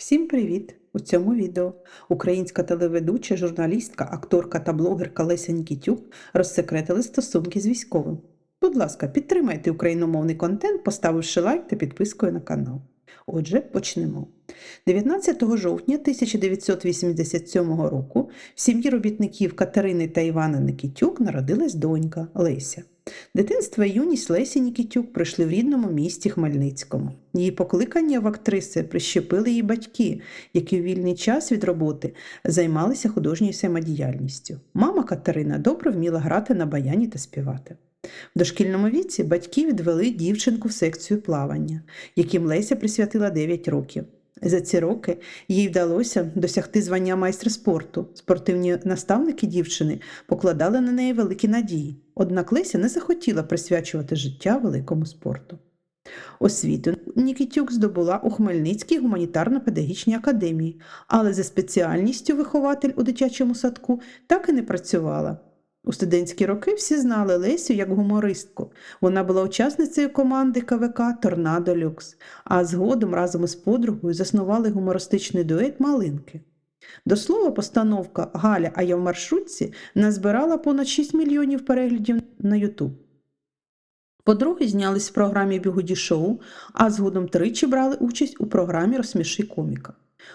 Всім привіт! У цьому відео українська телеведуча, журналістка, акторка та блогерка Леся Нікітюк розсекретили стосунки з військовим. Будь ласка, підтримайте україномовний контент, поставивши лайк та підпискою на канал. Отже, почнемо. 19 жовтня 1987 року в сім'ї робітників Катерини та Івана Никітюк народилась донька Леся. Дитинство і юність Лесі Нікітюк пройшли в рідному місті Хмельницькому. Її покликання в актриси прищепили її батьки, які у вільний час від роботи займалися художньою самодіяльністю. Мама Катерина добре вміла грати на баяні та співати. В дошкільному віці батьки відвели дівчинку в секцію плавання, яким Леся присвятила 9 років. За ці роки їй вдалося досягти звання майстра спорту. Спортивні наставники дівчини покладали на неї великі надії. Однак Леся не захотіла присвячувати життя великому спорту. Освіту Нікітюк здобула у Хмельницькій гуманітарно-педагогічній академії, але за спеціальністю вихователь у дитячому садку так і не працювала. У студентські роки всі знали Лесю як гумористку. Вона була учасницею команди КВК Торнадо Люкс, а згодом разом із подругою заснували гумористичний дует Малинки. До слова, постановка Галя, а я в маршрутці назбирала понад 6 мільйонів переглядів на Ютуб. По-друге, знялись в програмі Бігуді шоу, а згодом тричі брали участь у програмі Розсміши коміка.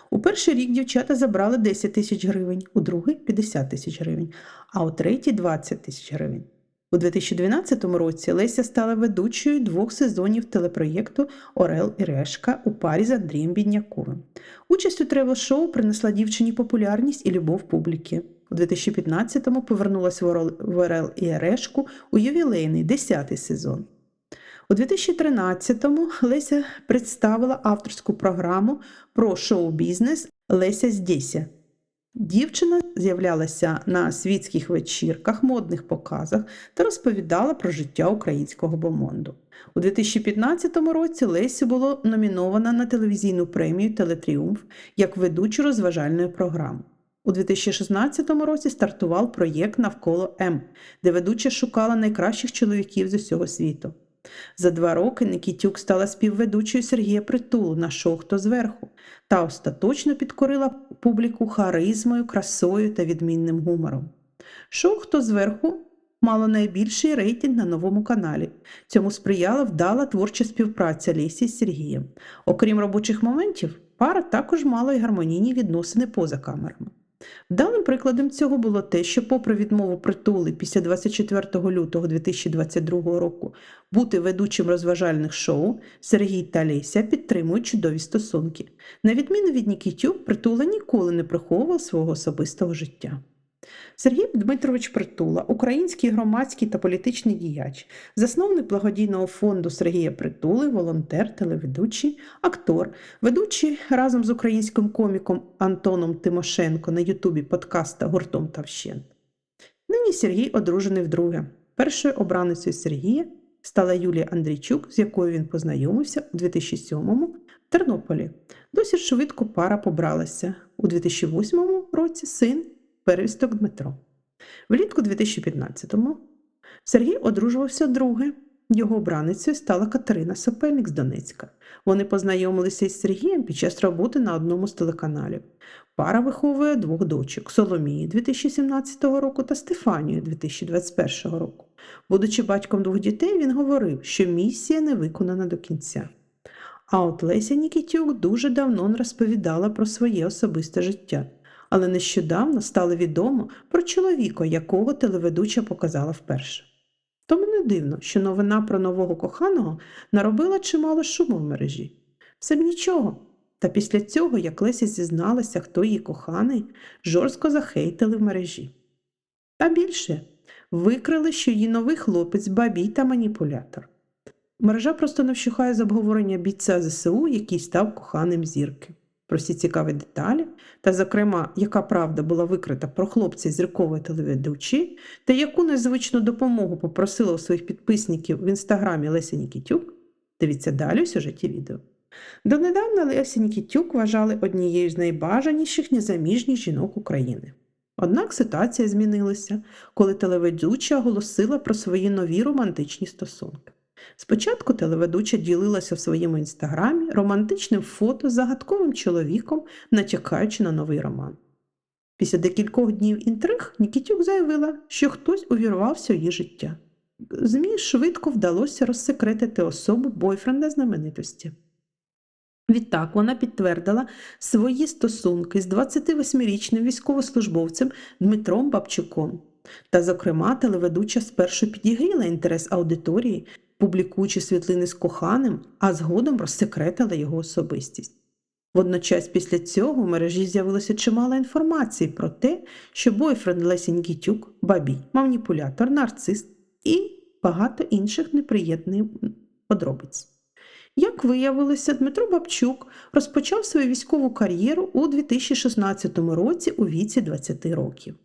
У перший рік дівчата забрали 10 тисяч гривень, у другий 50 тисяч гривень, а у третій 20 тисяч гривень. У 2012 році Леся стала ведучою двох сезонів телепроєкту Орел і Решка у парі з Андрієм Бідняковим. Участь у тревел-шоу принесла дівчині популярність і любов публіки. У 2015-му повернулась в Орел- і Решку у ювілейний 10-й сезон. У 2013-му Леся представила авторську програму про шоу-бізнес Леся здєся. Дівчина з'являлася на світських вечірках, модних показах та розповідала про життя українського бомонду. У 2015 році Лесю було номіновано на телевізійну премію Телетріумф як ведучу розважальної програми. У 2016 році стартував проєкт Навколо М, де ведуча шукала найкращих чоловіків з усього світу. За два роки Никітюк стала співведучою Сергія Притулу на шоу Хто зверху та остаточно підкорила публіку харизмою, красою та відмінним гумором. Шоу Хто зверху мало найбільший рейтинг на новому каналі. Цьому сприяла вдала творча співпраця Лесі з Сергієм. Окрім робочих моментів, пара також мала й гармонійні відносини поза камерами. Вдалим прикладом цього було те, що, попри відмову притули після 24 лютого 2022 року бути ведучим розважальних шоу, Сергій та Леся підтримують чудові стосунки. На відміну від Нікітюк, притула ніколи не приховував свого особистого життя. Сергій Дмитрович Притула, український громадський та політичний діяч, засновник благодійного фонду Сергія Притули, волонтер, телеведучий, актор, ведучий разом з українським коміком Антоном Тимошенко на Ютубі подкаста Гуртом та вщент. Нині Сергій одружений вдруге. Першою обраницею Сергія стала Юлія Андрійчук, з якою він познайомився у 2007-му в Тернополі. Досить швидко пара побралася. У 2008 році син Перевісток Дмитро. Влітку 2015-му Сергій одружувався друге. Його обраницею стала Катерина Сопельник з Донецька. Вони познайомилися із Сергієм під час роботи на одному з телеканалів. Пара виховує двох дочок Соломії 2017 року та Стефанію 2021 року. Будучи батьком двох дітей, він говорив, що місія не виконана до кінця. А от Леся Нікітюк дуже давно розповідала про своє особисте життя але нещодавно стало відомо про чоловіка, якого телеведуча показала вперше. Тому не дивно, що новина про нового коханого наробила чимало шуму в мережі. Все б нічого. Та після цього, як Леся зізналася, хто її коханий, жорстко захейтили в мережі. Та більше викрили, що її новий хлопець бабій та маніпулятор. Мережа просто не вщухає з обговорення бійця ЗСУ, який став коханим зірки. Про всі цікаві деталі, та, зокрема, яка правда була викрита про хлопця зіркової телеведучі, та яку незвичну допомогу попросила у своїх підписників в інстаграмі Леся Нікітюк, дивіться далі у сюжеті відео. Донедавна Леся Нікітюк вважали однією з найбажаніших незаміжніх жінок України. Однак ситуація змінилася, коли телеведуча оголосила про свої нові романтичні стосунки. Спочатку телеведуча ділилася в своєму інстаграмі романтичним фото з загадковим чоловіком, натякаючи на новий роман. Після декількох днів інтриг Нікітюк заявила, що хтось увірвався в її життя. ЗМІ швидко вдалося розсекретити особу бойфренда знаменитості. Відтак вона підтвердила свої стосунки з 28-річним військовослужбовцем Дмитром Бабчуком. Та, зокрема, телеведуча спершу підігріла інтерес аудиторії, публікуючи світлини з коханим, а згодом розсекретила його особистість. Водночас після цього в мережі з'явилося чимало інформації про те, що бойфренд Лесі Нікітюк, бабій, маніпулятор, нарцис і багато інших неприємних подробиць. Як виявилося, Дмитро Бабчук розпочав свою військову кар'єру у 2016 році у віці 20 років.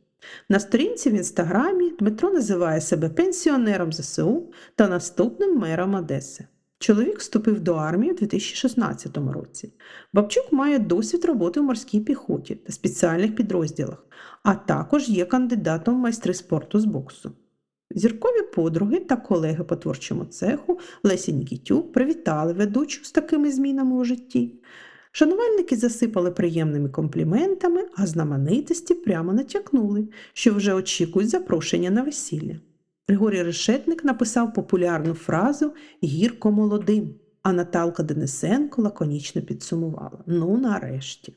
На сторінці в інстаграмі Дмитро називає себе пенсіонером ЗСУ та наступним мером Одеси. Чоловік вступив до армії у 2016 році. Бабчук має досвід роботи в морській піхоті та спеціальних підрозділах, а також є кандидатом в майстри спорту з боксу. Зіркові подруги та колеги по творчому цеху Лесі Нікітюк привітали ведучу з такими змінами у житті. Шанувальники засипали приємними компліментами, а знаменитості прямо натякнули, що вже очікують запрошення на весілля. Григорій Решетник написав популярну фразу Гірко молодим, а Наталка Денисенко лаконічно підсумувала Ну, нарешті.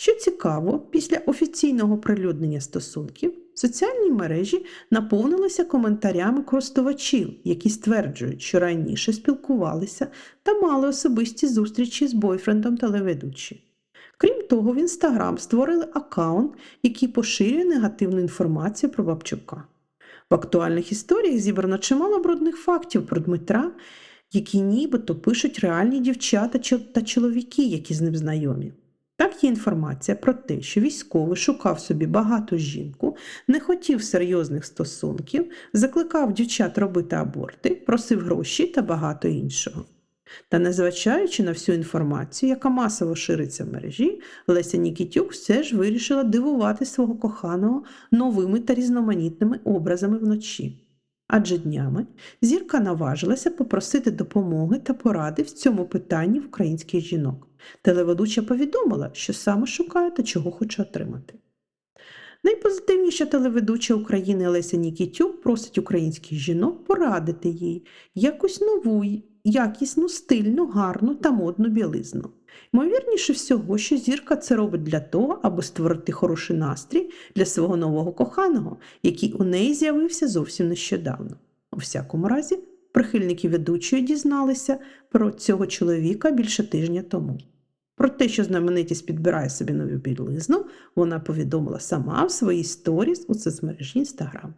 Що цікаво, після офіційного прилюднення стосунків соціальні мережі наповнилися коментарями користувачів, які стверджують, що раніше спілкувалися та мали особисті зустрічі з бойфрендом телеведучі. Крім того, в Інстаграм створили аккаунт, який поширює негативну інформацію про Бабчука. В актуальних історіях зібрано чимало брудних фактів про Дмитра, які нібито пишуть реальні дівчата та чоловіки, які з ним знайомі. Так є інформація про те, що військовий шукав собі багату жінку, не хотів серйозних стосунків, закликав дівчат робити аборти, просив гроші та багато іншого. Та незважаючи на всю інформацію, яка масово шириться в мережі, Леся Нікітюк все ж вирішила дивувати свого коханого новими та різноманітними образами вночі. Адже днями зірка наважилася попросити допомоги та поради в цьому питанні в українських жінок. Телеведуча повідомила, що саме шукає та чого хоче отримати. Найпозитивніша телеведуча України Леся Нікітюк просить українських жінок порадити їй якусь нову, якісну, стильну, гарну та модну білизну. Ймовірніше всього, що зірка це робить для того, аби створити хороший настрій для свого нового коханого, який у неї з'явився зовсім нещодавно. У всякому разі, прихильники ведучої дізналися про цього чоловіка більше тижня тому. Про те, що знаменитість підбирає собі нову білизну, вона повідомила сама в своїй сторіс у соцмережі Інстаграм.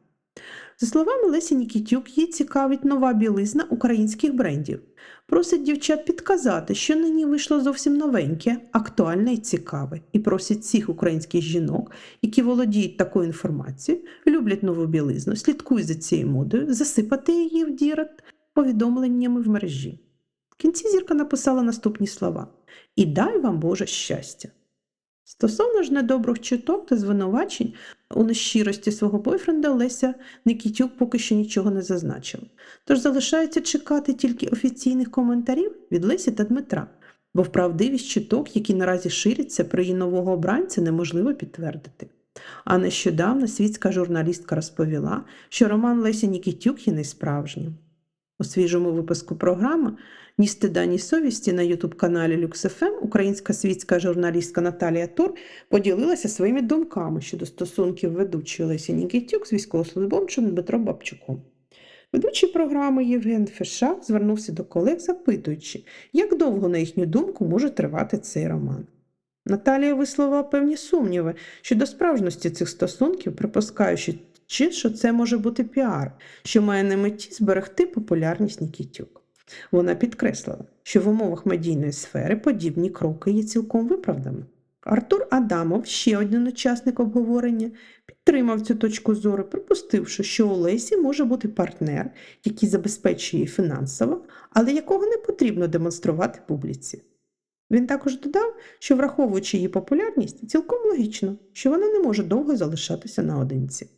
За словами Лесі Нікітюк, їй цікавить нова білизна українських брендів. Просить дівчат підказати, що нині вийшло зовсім новеньке, актуальне і цікаве, і просить всіх українських жінок, які володіють такою інформацією, люблять нову білизну, слідкують за цією модою, засипати її в дірект повідомленнями в мережі. В кінці зірка написала наступні слова: І дай вам Боже щастя! Стосовно ж недобрих чуток та звинувачень у нещирості свого бойфренда Леся Никітюк поки що нічого не зазначила. Тож залишається чекати тільки офіційних коментарів від Лесі та Дмитра, бо вправдивість чуток, які наразі ширяться про її нового обранця, неможливо підтвердити. А нещодавно світська журналістка розповіла, що роман Лесі Нікітюк є несправжнім. У свіжому випуску програми ні стида, ні совісті на ютуб-каналі LuxFM українська світська журналістка Наталія Тур поділилася своїми думками щодо стосунків ведучої Лесі Нікітюк з військовослужбовцем Дмитром Бабчуком. Ведучий програми Євген Фешак звернувся до колег, запитуючи, як довго, на їхню думку, може тривати цей роман. Наталія висловила певні сумніви щодо справжності цих стосунків, припускаючи, що це може бути піар, що має на меті зберегти популярність Нікітюк. Вона підкреслила, що в умовах медійної сфери подібні кроки є цілком виправданими. Артур Адамов, ще один учасник обговорення, підтримав цю точку зору, припустивши, що у Лесі може бути партнер, який забезпечує її фінансово, але якого не потрібно демонструвати публіці. Він також додав, що, враховуючи її популярність, цілком логічно, що вона не може довго залишатися наодинці.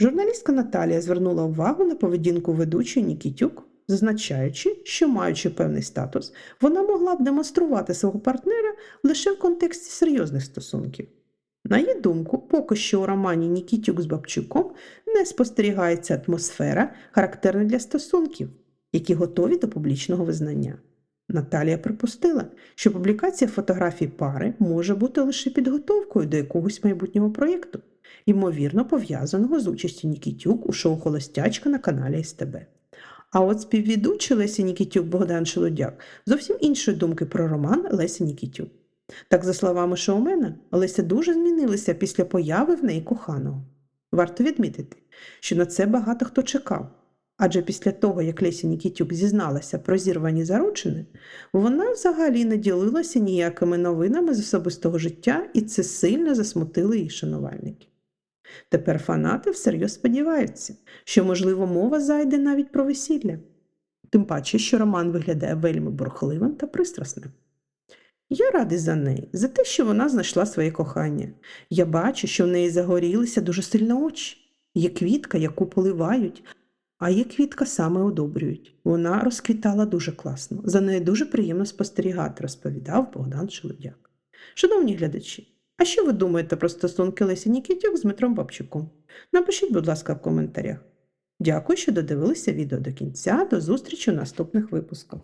Журналістка Наталія звернула увагу на поведінку ведучої Нікітюк зазначаючи, що, маючи певний статус, вона могла б демонструвати свого партнера лише в контексті серйозних стосунків. На її думку, поки що у романі Нікітюк з Бабчуком не спостерігається атмосфера, характерна для стосунків, які готові до публічного визнання. Наталія припустила, що публікація фотографій пари може бути лише підготовкою до якогось майбутнього проєкту, ймовірно пов'язаного з участю Нікітюк у шоу Холостячка на каналі СТБ. А от співвідучий Лесі Нікітюк Богдан Шелудяк зовсім іншої думки про роман Лесі Нікітюк. Так, за словами шоумена, Леся дуже змінилася після появи в неї коханого. Варто відмітити, що на це багато хто чекав. Адже після того, як Леся Нікітюк зізналася про зірвані заручини, вона взагалі не ділилася ніякими новинами з особистого життя, і це сильно засмутило її шанувальників. Тепер фанати всерйоз сподіваються, що, можливо, мова зайде навіть про весілля. Тим паче, що роман виглядає вельми бурхливим та пристрасним. Я радий за неї, за те, що вона знайшла своє кохання. Я бачу, що в неї загорілися дуже сильно очі. Є квітка, яку поливають, а є квітка саме одобрюють. Вона розквітала дуже класно. За нею дуже приємно спостерігати, розповідав Богдан Шелудяк. Шановні глядачі, а що ви думаєте про стосунки Лесі Нікітюк з Дмитром Бабчуком? Напишіть, будь ласка, в коментарях. Дякую, що додивилися відео до кінця. До зустрічі у наступних випусках.